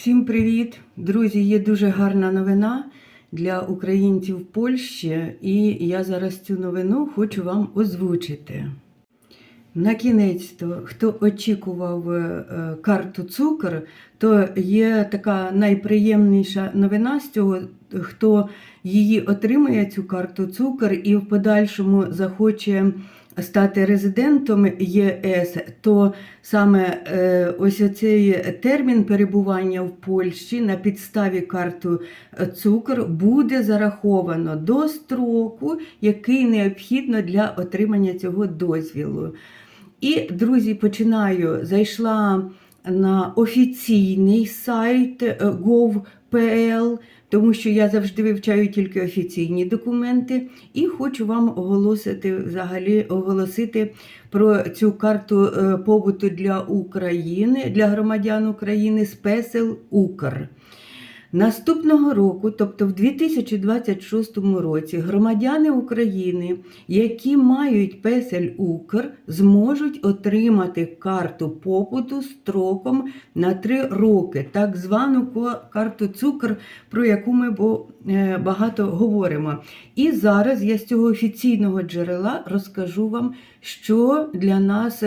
Всім привіт! Друзі, є дуже гарна новина для українців в Польщі, і я зараз цю новину хочу вам озвучити. На кінець, хто очікував е, карту цукор, то є така найприємніша новина з цього, хто її отримає, цю карту цукор, і в подальшому захоче стати резидентом ЄС, то саме е, ось оцей термін перебування в Польщі на підставі карту цукор буде зараховано до строку, який необхідно для отримання цього дозвілу. І, друзі, починаю. Зайшла на офіційний сайт е, gov.pl, тому що я завжди вивчаю тільки офіційні документи, і хочу вам оголосити взагалі оголосити про цю карту е, побуту для України, для громадян України Спесел Укр. Наступного року, тобто в 2026 році, громадяни України, які мають песель Укр, зможуть отримати карту побуту строком на 3 роки, так звану карту цукр, про яку ми багато говоримо. І зараз я з цього офіційного джерела розкажу вам, що для нас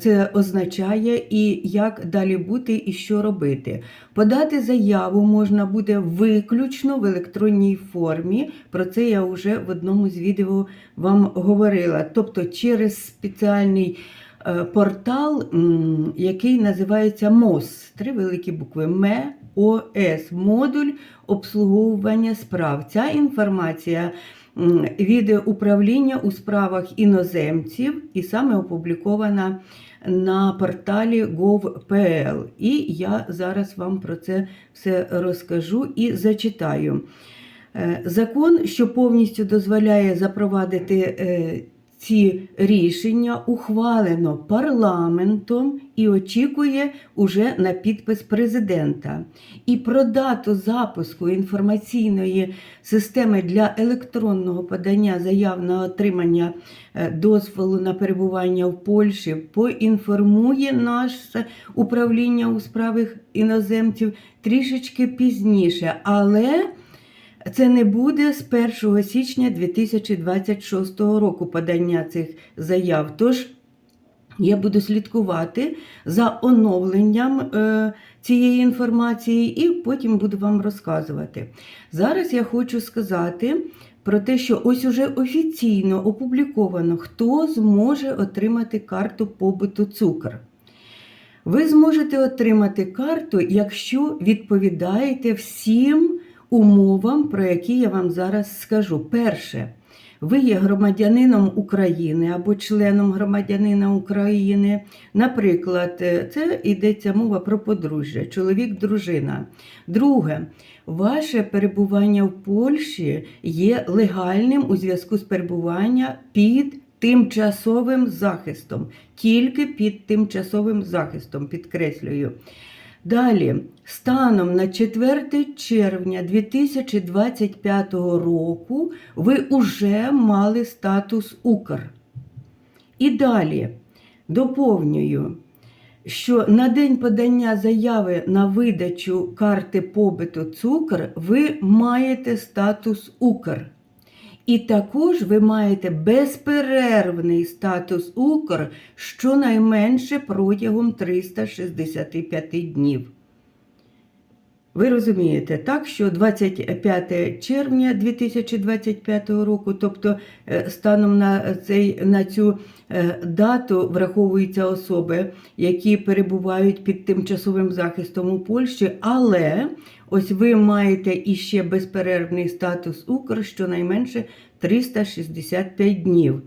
це означає і як далі бути і що робити. Подати заяву можна буде виключно в електронній формі. Про це я вже в одному з відео вам говорила. Тобто через спеціальний е, портал, який називається МОС, три великі букви МОС, модуль обслуговування справ. Ця інформація від управління у справах іноземців і саме опублікована на порталі gov.pl. І я зараз вам про це все розкажу і зачитаю. Е, закон, що повністю дозволяє запровадити е, ці рішення ухвалено парламентом і очікує уже на підпис президента. І про дату запуску інформаційної системи для електронного подання заяв на отримання е, дозволу на перебування в Польщі поінформує наше управління у справах іноземців трішечки пізніше. Але це не буде з 1 січня 2026 року подання цих заяв. Тож я буду слідкувати за оновленням е, цієї інформації і потім буду вам розказувати. Зараз я хочу сказати про те, що ось уже офіційно опубліковано, хто зможе отримати карту побуту цукор. Ви зможете отримати карту, якщо відповідаєте всім умовам, про які я вам зараз скажу. Перше, ви є громадянином України або членом громадянина України. Наприклад, е, це йдеться мова про подружжя, чоловік, дружина. Друге, ваше перебування в Польщі є легальним у зв'язку з перебуванням під тимчасовим захистом, тільки під тимчасовим захистом, підкреслюю. Далі, станом на 4 червня 2025 року ви вже мали статус Укр. І далі доповнюю, що на день подання заяви на видачу карти побиту цукр ви маєте статус Укр. І також ви маєте безперервний статус Укр щонайменше протягом 365 днів. Ви розумієте, так, що 25 червня 2025 року, тобто е, станом на цей, на цю е, дату враховуються особи, які перебувають під тимчасовим захистом у Польщі, але ось ви маєте іще безперервний статус Укр щонайменше 365 днів.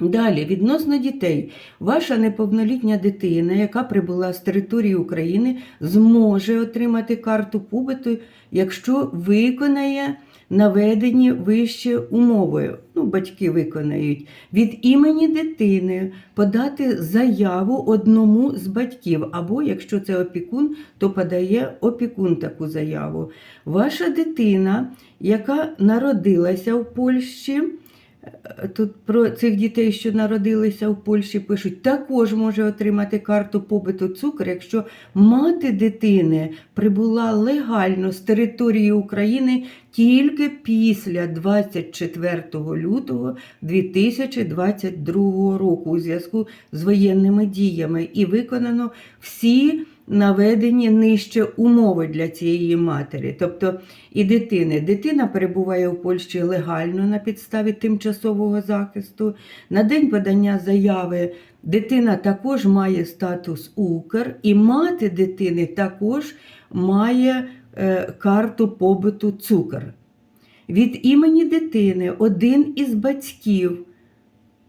Далі, відносно дітей, ваша неповнолітня дитина, яка прибула з території України, зможе отримати карту побиту, якщо виконає наведені вище умови. Ну, батьки виконають від імені дитини подати заяву одному з батьків, або якщо це опікун, то подає опікун таку заяву. Ваша дитина, яка народилася в Польщі, Тут про цих дітей, що народилися в Польщі, пишуть, також може отримати карту побиту цукор, якщо мати дитини прибула легально з території України тільки після 24 лютого 2022 року у зв'язку з воєнними діями і виконано всі наведені нижче умови для цієї матері, тобто і дитини. Дитина перебуває у Польщі легально на підставі тимчасового захисту. На день подання заяви дитина також має статус Укр, і мати дитини також має е, карту побиту цукор. Від імені дитини один із батьків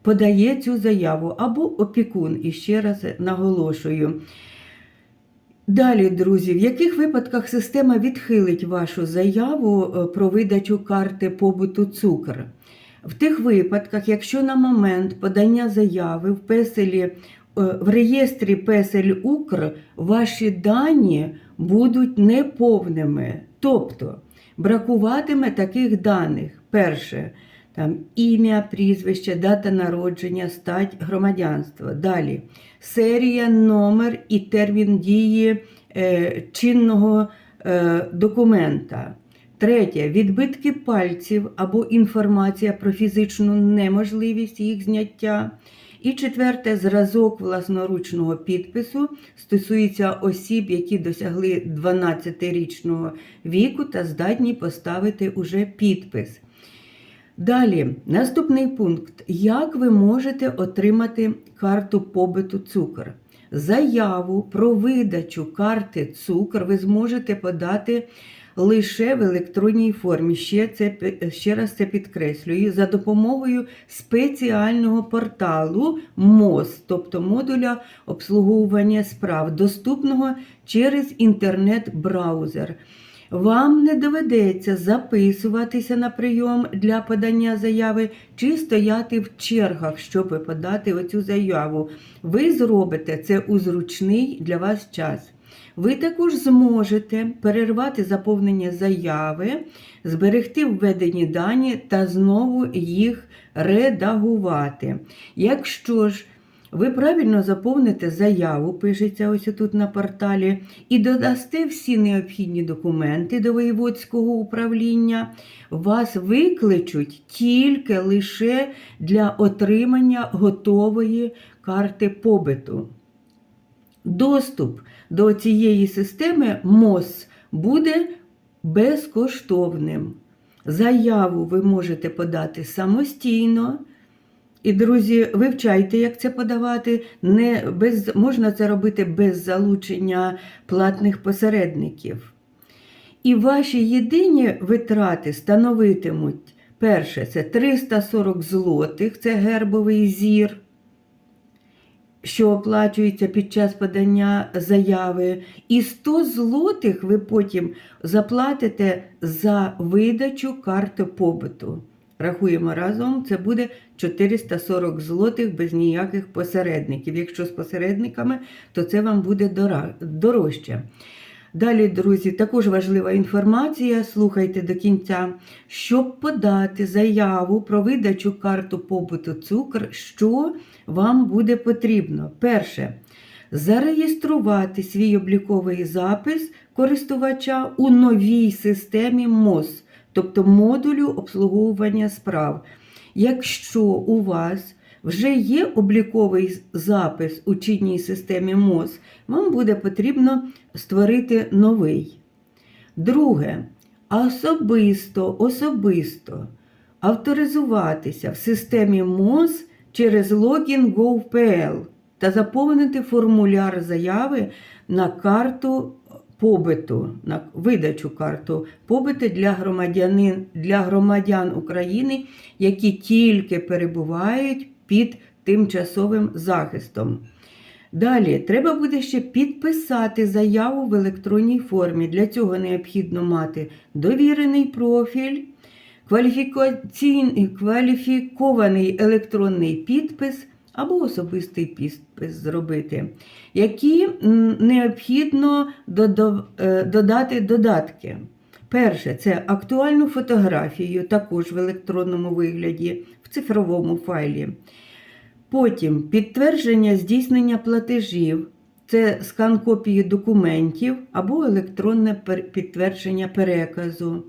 подає цю заяву або опікун, і ще раз наголошую. Далі, друзі, в яких випадках система відхилить вашу заяву е, про видачу карти побуту цукор? В тих випадках, якщо на момент подання заяви в песелі е, в реєстрі Песель Укр ваші дані будуть неповними, тобто бракуватиме таких даних. Перше, там ім'я, прізвище, дата народження, стать, громадянство. Далі серія, номер і термін дії е, чинного е, документа. Третє відбитки пальців або інформація про фізичну неможливість їх зняття. І четверте, зразок власноручного підпису стосується осіб, які досягли 12-річного віку та здатні поставити уже підпис. Далі, наступний пункт. Як ви можете отримати карту побиту цукор? Заяву про видачу карти цукор ви зможете подати лише в електронній формі. Ще, це, ще раз це підкреслюю, за допомогою спеціального порталу МОЗ, тобто модуля обслуговування справ, доступного через інтернет-браузер. Вам не доведеться записуватися на прийом для подання заяви чи стояти в чергах, щоб подати оцю заяву. Ви зробите це у зручний для вас час. Ви також зможете перервати заповнення заяви, зберегти введені дані та знову їх редагувати. Якщо ж ви правильно заповните заяву, пишеться ось тут на порталі, і додасте всі необхідні документи до воєводського управління. Вас викличуть тільки лише для отримання готової карти побиту. Доступ до цієї системи МОЗ буде безкоштовним. Заяву ви можете подати самостійно. І, друзі, вивчайте, як це подавати. Не без, Можна це робити без залучення платних посередників. І ваші єдині витрати становитимуть, перше, це 340 злотих, це гербовий зір, що оплачується під час подання заяви. І 100 злотих ви потім заплатите за видачу карти побуту. Рахуємо разом, це буде 440 злотих без ніяких посередників. Якщо з посередниками, то це вам буде дорожче. Далі, друзі, також важлива інформація. Слухайте до кінця. Щоб подати заяву про видачу карту побуту цукор, що вам буде потрібно? Перше. Зареєструвати свій обліковий запис користувача у новій системі МОЗ тобто модулю обслуговування справ. Якщо у вас вже є обліковий запис у чинній системі МОЗ, вам буде потрібно створити новий. Друге, особисто, особисто авторизуватися в системі МОЗ через логін GovPL та заповнити формуляр заяви на карту побиту, на видачу карту побиту для громадянин, для громадян України, які тільки перебувають під тимчасовим захистом. Далі, треба буде ще підписати заяву в електронній формі. Для цього необхідно мати довірений профіль, кваліфікований електронний підпис або особистий підпис зробити, які необхідно е, додати додатки. Перше, це актуальну фотографію, також в електронному вигляді, в цифровому файлі. Потім підтвердження здійснення платежів, це скан копії документів або електронне підтвердження переказу.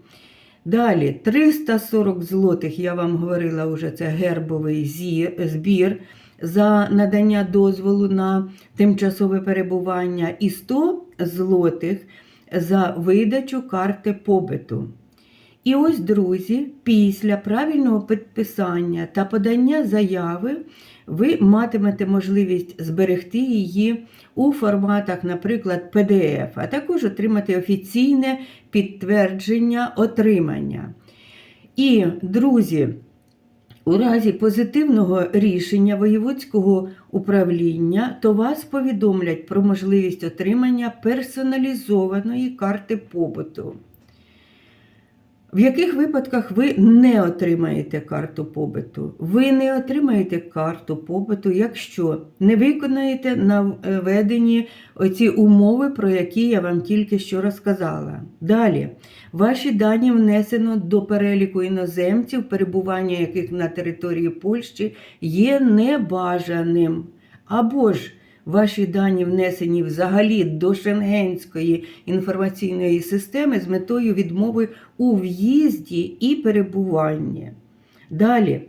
Далі 340 злотих, я вам говорила вже, це гербовий збір за надання дозволу на тимчасове перебування і 100 злотих за видачу карти побиту. І ось, друзі, після правильного підписання та подання заяви ви матимете можливість зберегти її у форматах, наприклад, PDF, а також отримати офіційне підтвердження отримання. І, друзі, у разі позитивного рішення воєводського управління, то вас повідомлять про можливість отримання персоналізованої карти побуту. В яких випадках ви не отримаєте карту побиту? Ви не отримаєте карту побиту, якщо не виконаєте наведені оці умови, про які я вам тільки що розказала. Далі, ваші дані внесено до переліку іноземців, перебування яких на території Польщі є небажаним. Або ж ваші дані внесені взагалі до Шенгенської інформаційної системи з метою відмови у в'їзді і перебуванні. Далі,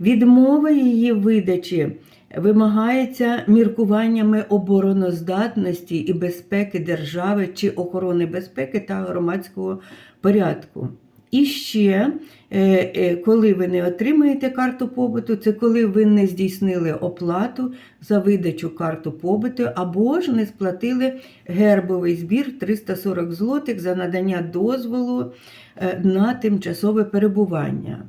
відмова її видачі вимагається міркуваннями обороноздатності і безпеки держави чи охорони безпеки та громадського порядку. І ще, е, е, коли ви не отримаєте карту побуту, це коли ви не здійснили оплату за видачу карту побуту або ж не сплатили гербовий збір 340 злотих за надання дозволу е, на тимчасове перебування.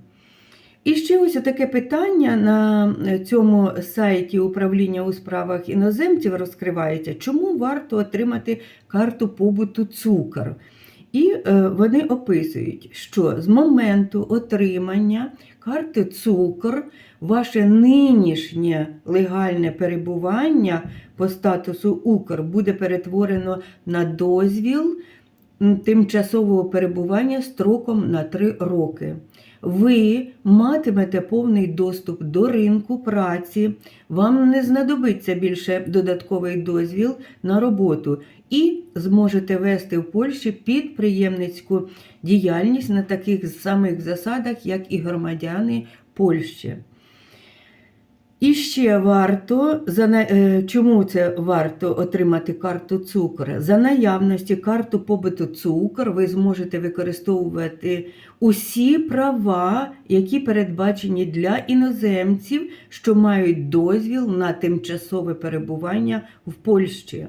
І ще ось таке питання на цьому сайті управління у справах іноземців розкривається, чому варто отримати карту побуту цукор. І е, вони описують, що з моменту отримання карти цукр ваше нинішнє легальне перебування по статусу Укр буде перетворено на дозвіл тимчасового перебування строком на 3 роки. Ви матимете повний доступ до ринку праці, вам не знадобиться більше додатковий дозвіл на роботу і зможете вести в Польщі підприємницьку діяльність на таких самих засадах, як і громадяни Польщі. І ще варто, за, е, чому це варто отримати карту цукор? За наявності карту побиту цукор ви зможете використовувати усі права, які передбачені для іноземців, що мають дозвіл на тимчасове перебування в Польщі.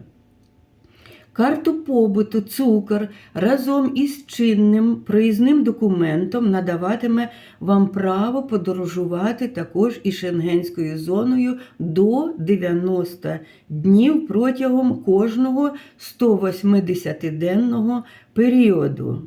Карту побуту цукор разом із чинним проїзним документом надаватиме вам право подорожувати також і шенгенською зоною до 90 днів протягом кожного 180-денного періоду.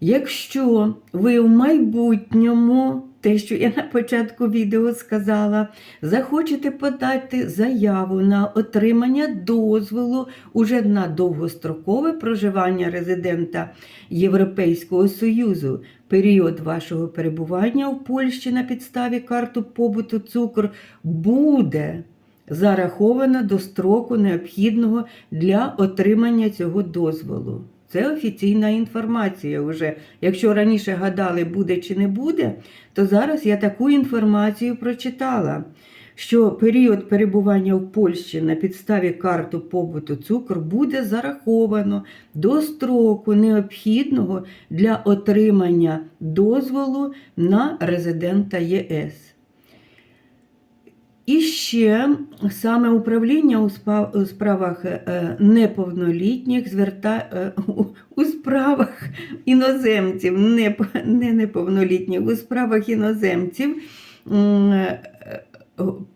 Якщо ви в майбутньому, те, що я на початку відео сказала, захочете подати заяву на отримання дозволу уже на довгострокове проживання резидента Європейського Союзу, період вашого перебування в Польщі на підставі карту побуту цукор буде зараховано до строку необхідного для отримання цього дозволу. Це офіційна інформація вже. Якщо раніше гадали, буде чи не буде, то зараз я таку інформацію прочитала, що період перебування в Польщі на підставі карту побуту цукор буде зараховано до строку необхідного для отримання дозволу на резидента ЄС. І ще саме управління у справах е, неповнолітніх зверта е, у- справах іноземців, не, неповнолітніх, у справах іноземців. Е, е,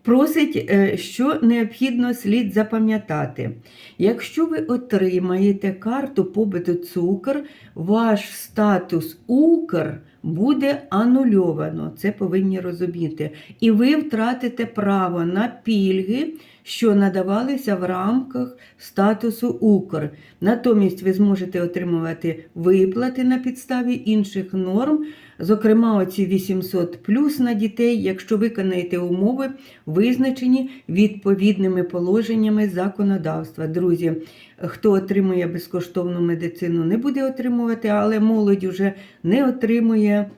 просить, е, що необхідно слід запам'ятати. Якщо ви отримаєте карту побиту цукор, ваш статус Укр буде анульовано. Це повинні розуміти. І ви втратите право на пільги що надавалися в рамках статусу Укр. Натомість ви зможете отримувати виплати на підставі інших норм, зокрема оці 800 плюс на дітей, якщо виконаєте умови, визначені відповідними положеннями законодавства. Друзі, хто отримує безкоштовну медицину, не буде отримувати, але молодь вже не отримує.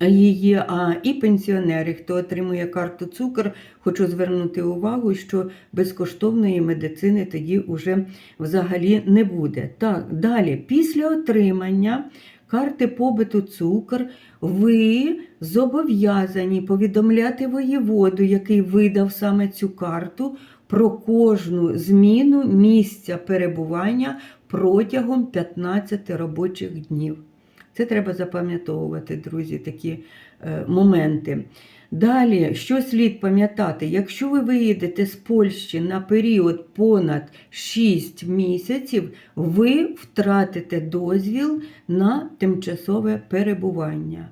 Її, а і пенсіонери, хто отримує карту цукор, хочу звернути увагу, що безкоштовної медицини тоді вже взагалі не буде. Так, далі, після отримання карти побиту цукр, ви зобов'язані повідомляти воєводу, який видав саме цю карту, про кожну зміну місця перебування протягом 15 робочих днів. Це треба запам'ятовувати, друзі, такі е, моменти. Далі, що слід пам'ятати, якщо ви виїдете з Польщі на період понад 6 місяців, ви втратите дозвіл на тимчасове перебування.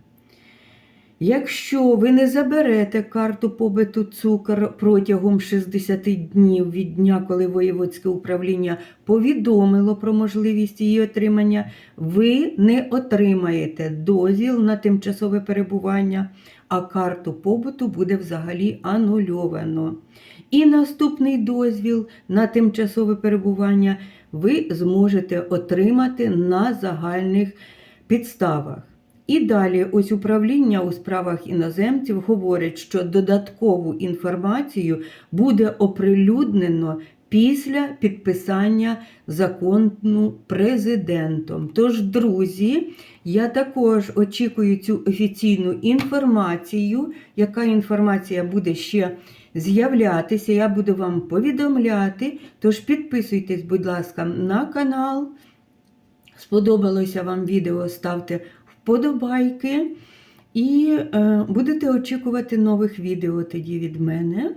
Якщо ви не заберете карту побиту цукор протягом 60 днів від дня, коли воєводське управління повідомило про можливість її отримання, ви не отримаєте дозвіл на тимчасове перебування, а карту побуту буде взагалі анульовано. І наступний дозвіл на тимчасове перебування ви зможете отримати на загальних підставах. І далі, ось управління у справах іноземців говорить, що додаткову інформацію буде оприлюднено після підписання закону президентом. Тож, друзі, я також очікую цю офіційну інформацію. Яка інформація буде ще з'являтися? Я буду вам повідомляти. Тож підписуйтесь, будь ласка, на канал. Сподобалося вам відео, ставте вподобайки. І е, будете очікувати нових відео тоді від мене.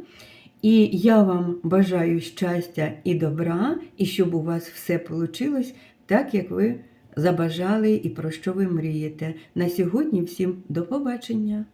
І я вам бажаю щастя і добра, і щоб у вас все вийшло так, як ви забажали і про що ви мрієте. На сьогодні всім до побачення!